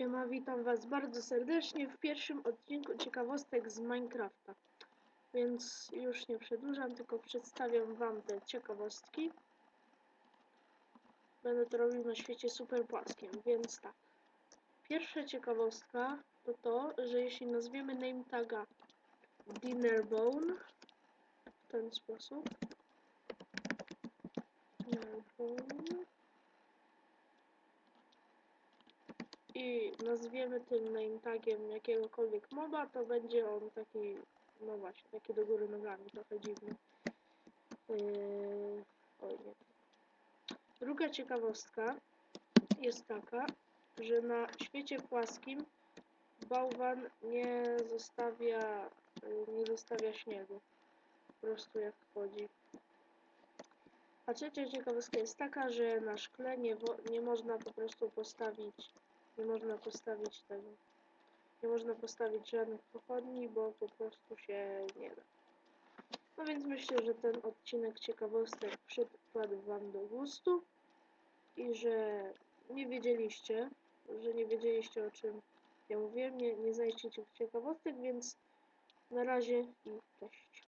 Siema, witam was bardzo serdecznie w pierwszym odcinku ciekawostek z Minecrafta. Więc już nie przedłużam, tylko przedstawiam wam te ciekawostki. Będę to robił na świecie super płaskim, więc tak. Pierwsza ciekawostka to to, że jeśli nazwiemy name taga Dinnerbone w ten sposób Dinnerbone i nazwiemy tym name tagiem jakiegokolwiek moba, to będzie on taki, no właśnie, taki do góry nogami, trochę dziwny. Yy, oj nie. Druga ciekawostka jest taka, że na świecie płaskim bałwan nie zostawia, yy, nie zostawia śniegu. Po prostu jak wchodzi. A trzecia ciekawostka jest taka, że na szkle nie, nie można po prostu postawić nie można postawić tego. Nie można postawić żadnych pochodni, bo po prostu się nie da. No więc myślę, że ten odcinek ciekawostek przypadł Wam do gustu i że nie wiedzieliście, że nie wiedzieliście o czym ja mówiłem, nie, nie znajdziecie ciekawostek, więc na razie i cześć.